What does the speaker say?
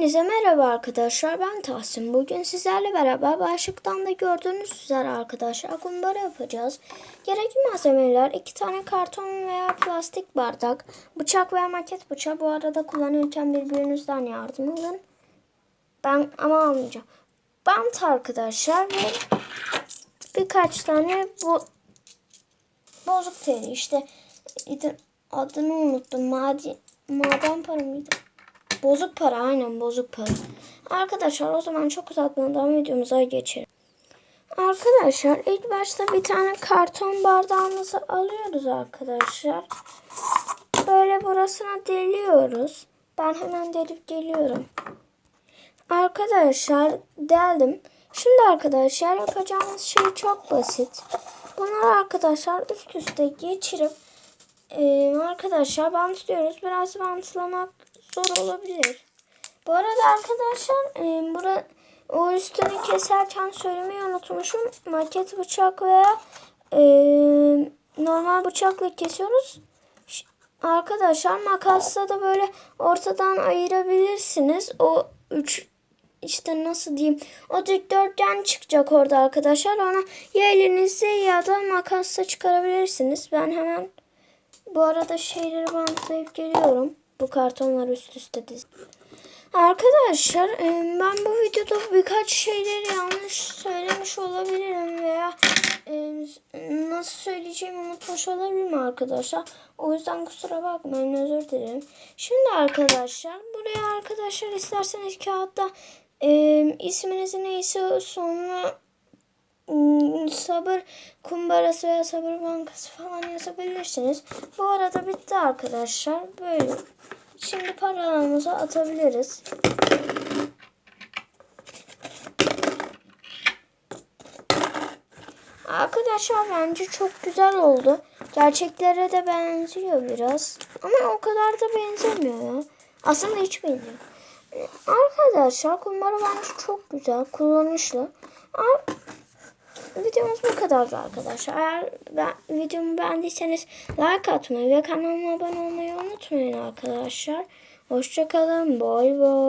Hepinize merhaba arkadaşlar. Ben Tahsin. Bugün sizlerle beraber başlıktan da gördüğünüz üzere arkadaşlar kumbara yapacağız. Gerekli malzemeler iki tane karton veya plastik bardak, bıçak veya maket bıçağı. Bu arada kullanırken birbirinizden yardım alın. Ben ama almayacağım. Bant arkadaşlar ve birkaç tane bu bozuk teli işte adını unuttum. Maden, maden para mıydı? Bozuk para aynen bozuk para. Arkadaşlar o zaman çok uzatmadan videomuza geçelim. Arkadaşlar ilk başta bir tane karton bardağımızı alıyoruz arkadaşlar. Böyle burasına deliyoruz. Ben hemen delip geliyorum. Arkadaşlar deldim. Şimdi arkadaşlar yapacağımız şey çok basit. Bunları arkadaşlar üst üste geçirip e, arkadaşlar bantlıyoruz. Biraz bantlamak zor olabilir. Bu arada arkadaşlar e, bura, o üstünü keserken söylemeyi unutmuşum. Maket bıçak veya e, normal bıçakla kesiyoruz. Arkadaşlar makasla da böyle ortadan ayırabilirsiniz. O üç işte nasıl diyeyim o dikdörtgen çıkacak orada arkadaşlar. Onu ya elinizle ya da makasla çıkarabilirsiniz. Ben hemen bu arada şeyleri bantlayıp geliyorum. Bu kartonlar üst üste diz. Arkadaşlar e, ben bu videoda birkaç şeyleri yanlış söylemiş olabilirim veya e, nasıl söyleyeceğimi unutmuş olabilirim arkadaşlar. O yüzden kusura bakmayın özür dilerim. Şimdi arkadaşlar buraya arkadaşlar isterseniz kağıtta e, isminizi neyse ım, sabır kumbarası veya sabır bankası falan yazabilirsiniz. Bu arada bitti arkadaşlar. Böyle. Şimdi paralarımızı atabiliriz. Arkadaşlar bence çok güzel oldu. Gerçeklere de benziyor biraz. Ama o kadar da benzemiyor ya. Aslında hiç benzemiyor. Arkadaşlar kumbara bence çok güzel, kullanışlı. Ar- Videomuz bu kadardı arkadaşlar. Eğer ben, videomu beğendiyseniz like atmayı ve kanalıma abone olmayı unutmayın arkadaşlar. Hoşçakalın. Boy boy.